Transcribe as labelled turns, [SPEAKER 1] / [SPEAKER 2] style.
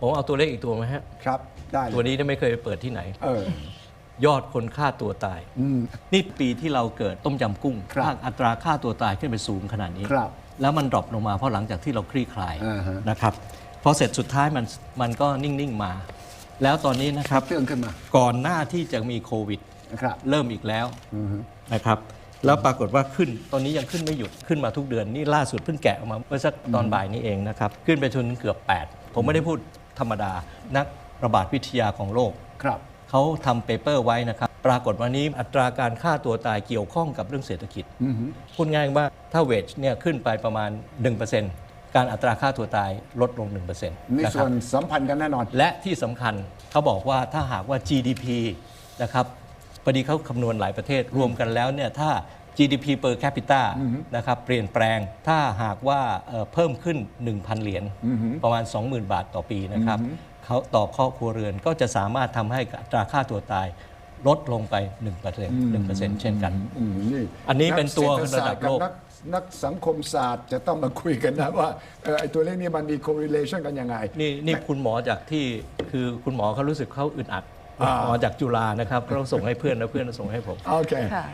[SPEAKER 1] ผมเอาตัวเลขอีกตัวไหมฮะ
[SPEAKER 2] ครับ ได้เลย
[SPEAKER 1] ตัวนี้เนี่ยไม่เคยเปิดที่ไหน
[SPEAKER 2] เออ
[SPEAKER 1] ยอดคนฆ่าตัวตาย
[SPEAKER 2] อืม
[SPEAKER 1] นี่ปีที่เราเกิดต้มยำกุ้ง
[SPEAKER 2] ครับ
[SPEAKER 1] ภาคอัตราค่าตัวตายขึ้นไปสูงขนาดนี้
[SPEAKER 2] ครับ
[SPEAKER 1] แล้วมันดรอปลงมาเพราะหลังจากที่เราคลี่คลาย
[SPEAKER 2] อ่าฮะ
[SPEAKER 1] นะครับ พอเสร็จสุดท้ายมันมันก็นิ่ง ๆ มา แล้วตอนนี้นะครับ
[SPEAKER 2] เตื้องขึ้นมา
[SPEAKER 1] ก่อนหน้าที่จะมีโควิด
[SPEAKER 2] นะครับ
[SPEAKER 1] เริ่มอีกแล้ว
[SPEAKER 2] อือฮึ
[SPEAKER 1] นะครับ แล้วปรากฏว่าขึ้น ตอนนี้ยังขึ้นไม่หยุด ขึ้นมาทุกเดือน นี่ล่าสุดเพิ่งแกะออกมาเมื่อสักตอนบ่ายนี้เองนะครับ ขึ้นไปจนเกือบ 8 ผมไม่ได้พูด ธรรมดา นักระบาดวิทยาของโลก
[SPEAKER 2] ครับ
[SPEAKER 1] เขาทำเปเปอร์ไว้นะครับ ปรากฏวันนี้อัตราการฆ่าตัวตายเกี่ยวข้องกับเรื่องเศรษฐกิจ
[SPEAKER 2] อือฮึ
[SPEAKER 1] พูดง่ายว่าถ้าเวจเนี่ยขึ้นไปประมาณ 1%การอัตราค่าตัวตายลดลง1%
[SPEAKER 2] มี
[SPEAKER 1] นะค
[SPEAKER 2] ส่
[SPEAKER 1] รั
[SPEAKER 2] ว
[SPEAKER 1] บ
[SPEAKER 2] นสัมพันธ์กันแน่นอน
[SPEAKER 1] และที่สำคัญเขาบอกว่าถ้าหากว่า GDP นะครับพอดีเขาคำนวณหลายประเทศรวมกันแล้วเนี่ยถ้า GDP per capita นะครับเปลี่ยนแปลงถ้าหากว่าเอ่อเพิ่มขึ้น 1,000 เหรียญประมาณ 20,000 บาทต่อปีนะครับเขาต่อครอบครัวเรือนก็จะสามารถทำให้อัตราค่าตัวตายลดลงไป 1% 1%เช่นกัน
[SPEAKER 2] อืมนี่
[SPEAKER 1] อันนี้เป็นตัว
[SPEAKER 2] กศรษฐศาสต
[SPEAKER 1] ระดับโลก
[SPEAKER 2] นันักสังคมศาสตร์จะต้องมาคุยกันนะว่าเออไอตัวเลขนี้มันมี correlation กันยังไง
[SPEAKER 1] นี่นี่คุณหมอจากที่คือคุณหมอเขารู้สึกเขาอึดอัด
[SPEAKER 2] อ่า
[SPEAKER 1] หมอจากจุฬานะครับเขาส่งให้เพื่อนแล้วเพื่อนส่งให้ผม
[SPEAKER 2] โอเค
[SPEAKER 3] ค่ะ